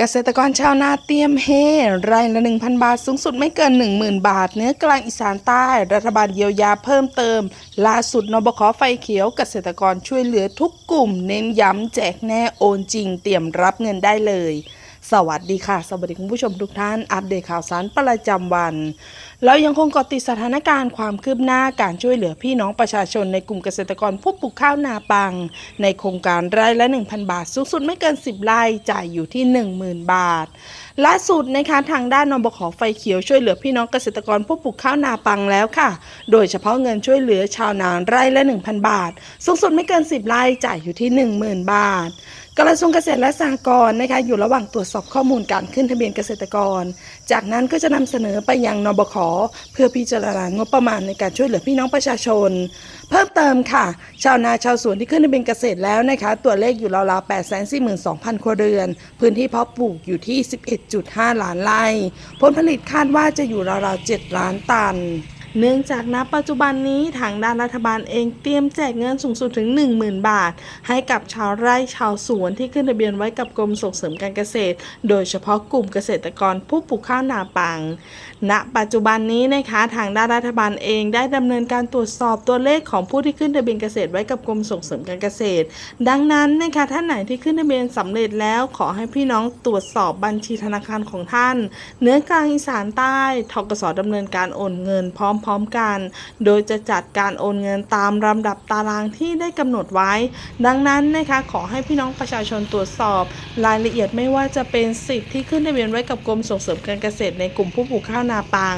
เกษตรกรชาวนาเตรียมเฮไร่ละ1,000 บาท สูงสุดไม่เกิน 10,000 บาท เนื้อกลางอีสานใต้ รัฐบาลเยียวยาเพิ่มเติม ล่าสุดนบขไฟเขียวเกษตรกรช่วยเหลือทุกกลุ่ม เน้นย้ำแจกแน่โอนจริง เตรียมรับเงินได้เลย สวัสดีค่ะ สวัสดีคุณผู้ชมทุกท่าน อัปเดตข่าวสารประจำวัน เรายังคงเกาะติดสถานการณ์ความคืบหน้าการช่วยเหลือพี่น้องประชาชนในกลุ่มเกษตรกรผู้ปลูกข้าวนาปัง ในโครงการไร่ละ 1,000 บาท สูงสุดไม่เกิน 10ไร่จ่ายอยู่ที่ 10,000 บาทล่าสุดนะคะทางด้านนบขไฟเขียวช่วยเหลือพี่น้องเกษตรกรผู้ปลูกข้าวนาปังแล้วค่ะ โดยเฉพาะเงินช่วยเหลือชาวนาไร่ละ 1,000 บาท สูงสุดไม่เกิน 10ไร่จ่ายอยู่ที่ 10,000 บาท กระทรวงเกษตรและสหกรณ์นะคะอยู่ระหว่างตรวจสอบข้อมูลการขึ้นทะเบียนเกษตรกร จากนั้นก็จะนำเสนอไปยังนบขเพื่อพิจารณางบประมาณในการช่วยเหลือพี่น้องประชาชน เพิ่มเติมค่ะ ชาวนาชาวสวนที่ขึ้นทะเบียนเกษตรแล้วนะคะ ตัวเลขอยู่ราวๆ 8 4 2 0 0 0 ครัวเรือน พื้นที่เพาะปลูกอยู่ที่ 11.5 ล้านไร่ผลผลิตคาดว่าจะอยู่ราวๆ 7 ล้านตัน เนื่องจากณปัจจุบันนี้ทางด้านรัฐบาลเองเตรียมแจกเงินสูงสุดถึง 10,000 บาท ให้กับชาวไร่ชาวสวนที่ขึ้นทะเบียนไว้กับกรมส่งเสริมการเกษตร โดยเฉพาะกลุ่มเกษตรกรผู้ปลูกข้าวนาปัง ณ ปัจจุบันนี้นะคะทางด้านรัฐบาลเองได้ดำเนินการตรวจสอบตัวเลขของผู้ที่ขึ้นทะเบียนเกษตรไว้กับกรมส่งเสริมการเกษตร ดังนั้นนะคะท่านไหนที่ขึ้นทะเบียนสำเร็จแล้วขอให้พี่น้องตรวจสอบบัญชีธนาคารของท่าน เนื้อกลางอีสานใต้ทกสดำเนินการโอนเงินพร้อมร้อมๆกัน โดยจะจัดการโอนเงินตามลำดับตารางที่ได้กำหนดไว้ ดังนั้นนะคะขอให้พี่น้องประชาชนตรวจสอบ รายละเอียดไม่ว่าจะเป็นสิทธิ์ที่ขึ้นทะเบียนไว้กับกรมส่งเสริมการเกษตรในกลุ่มผู้ปลูกข้าวนาปัง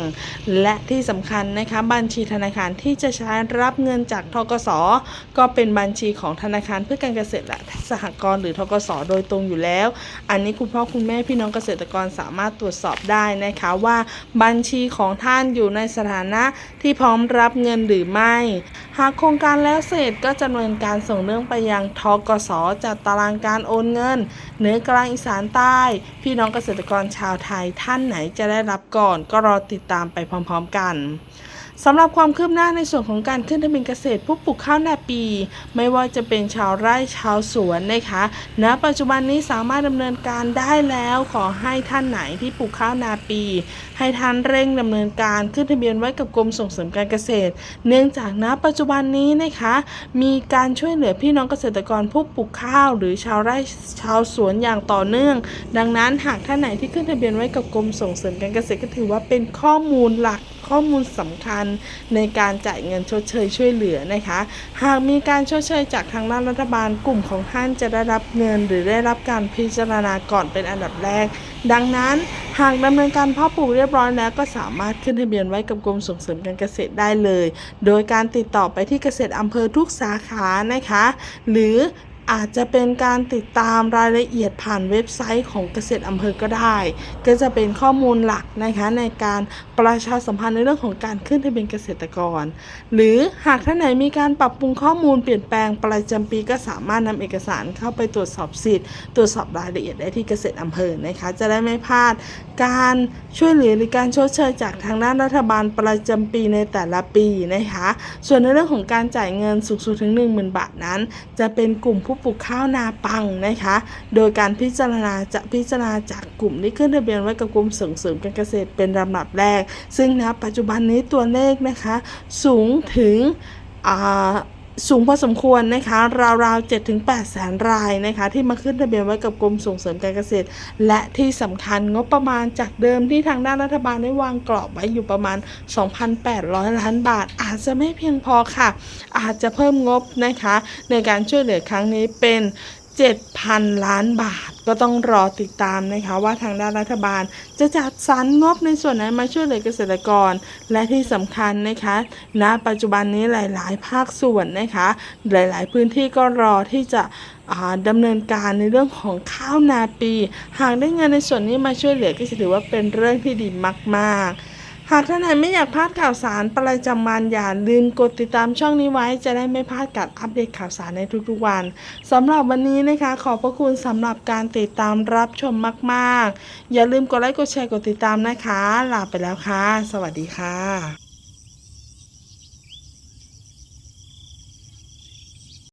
และที่สำคัญนะคะบัญชีธนาคารที่จะใช้รับเงินจากทกสก็เป็นบัญชีของธนาคารเพื่อการเกษตรและสหกรณ์หรือทกสโดยตรงอยู่แล้ว อันนี้คุณพ่อคุณแม่พี่น้องเกษตรกรสามารถตรวจสอบได้นะคะว่าบัญชีของท่านอยู่ในสถานะที่พร้อมรับเงินหรือไม่ หากโครงการแล้วเสร็จก็จะดำเนินการส่งเรื่องไปยังทกสจัดตารางการโอนเงิน เหนือกลางอีสานใต้ พี่น้องเกษตรกรชาวไทยท่านไหนจะได้รับก่อน ก็รอติดตามไปพร้อมๆกัน สำหรับความคืบหน้าในส่วนของการขึ้นทะเบียนเกษตรผู้ปลูกข้าวนาปี ไม่ว่าจะเป็นชาวไร่ชาวสวนนะคะณปัจจุบันนี้สามารถดำเนินการได้แล้วขอให้ท่านไหนที่ปลูกข้าวนาปี ให้ท่านเร่งดำเนินการขึ้นทะเบียนไว้กับกรมส่งเสริมการเกษตร เนื่องจากณปัจจุบันนี้นะคะ มีการช่วยเหลือพี่น้องเกษตรกรผู้ปลูกข้าว หรือชาวไร่ชาวสวนอย่างต่อเนื่อง ดังนั้นหากท่านไหนที่ขึ้นทะเบียนไว้กับกรมส่งเสริมการเกษตรก็ถือว่าเป็นข้อมูลหลัก ข้อมูลสำคัญในการจ่ายเงินชดเชยช่วยเหลือนะคะ หากมีการชดเชยจากทางด้านรัฐบาลกลุ่มของท่านจะได้รับเงิน หรือได้รับการพิจารณาก่อนเป็นอันดับแรก ดังนั้นหากดำเนินการเพาะปลูกเรียบร้อยแล้วก็สามารถขึ้นทะเบียนไว้กับกรมส่งเสริมการเกษตรได้เลย โดยการติดต่อไปที่เกษตรอำเภอทุกสาขานะคะ หรือ อาจจะเป็นการติดตามรายละเอียดผ่านเว็บไซต์ของเกษตรอำเภอก็ได้ ก็จะเป็นข้อมูลหลักนะคะในการประชาสัมพันธ์ในเรื่องของการขึ้นทะเบียนเกษตรกร หรือหากท่านไหนมีการปรับปรุงข้อมูลเปลี่ยนแปลงประจำปีก็สามารถนำเอกสารเข้าไปตรวจสอบสิทธิ์ ตรวจสอบรายละเอียดได้ที่เกษตรอำเภอนะคะ จะได้ไม่พลาด การช่วยเหลือหรือการชดเชยจากทางด้านรัฐบาลประจำปีในแต่ละปีนะคะ ส่วนในเรื่องของการจ่ายเงินสูงสุดถึง 10,000 บาทนั้น จะเป็นกลุ่มผู้ปลูกข้าวนาปังนะคะ โดยการพิจารณาจะพิจารณาจากกลุ่มที่ขึ้นทะเบียนไว้กับกรมส่งเสริมการเกษตรเป็นลำดับแรก ซึ่งนะปัจจุบันนี้ตัวเลขนะคะ สูงถึงอ่า สูงพอสมควรนะคะ ราวๆ7ถึง8แสนรายนะคะ ที่มาขึ้นทะเบียนไว้กับกรมส่งเสริมการเกษตร และที่สำคัญงบประมาณจากเดิมที่ทางด้านรัฐบาลได้วางกรอบไว้อยู่ประมาณ 2,800 ล้านบาท อาจจะไม่เพียงพอค่ะ อาจจะเพิ่มงบนะคะ ในการช่วยเหลือครั้งนี้เป็น 7,000 ล้านบาท ก็ต้องรอติดตามนะคะว่าทางด้านรัฐบาลจะจัดสรรงบในส่วนไหนมาช่วยเหลือเกษตรกร และที่สำคัญนะคะณปัจจุบันนี้หลาย ๆ ภาคส่วนนะคะหลาย ๆ พื้นที่ก็รอที่จะอ่าดำเนินการในเรื่องของข้าวนาปี หากได้เงินในส่วนนี้มาช่วยเหลือก็จะถือว่าเป็นเรื่องที่ดีมาก ๆ หากท่านไหนไม่อยากพลาดข่าวสารประจำวันอย่าลืมกดติดตามช่องนี้ไว้ จะได้ไม่พลาดการอัปเดตข่าวสารในทุกๆวันสำหรับวันนี้นะคะ ขอบพระคุณสำหรับการติดตามรับชมมาก ๆ อย่าลืมกดไลค์กดแชร์กดติดตามนะคะ ลาไปแล้วค่ะ สวัสดีค่ะ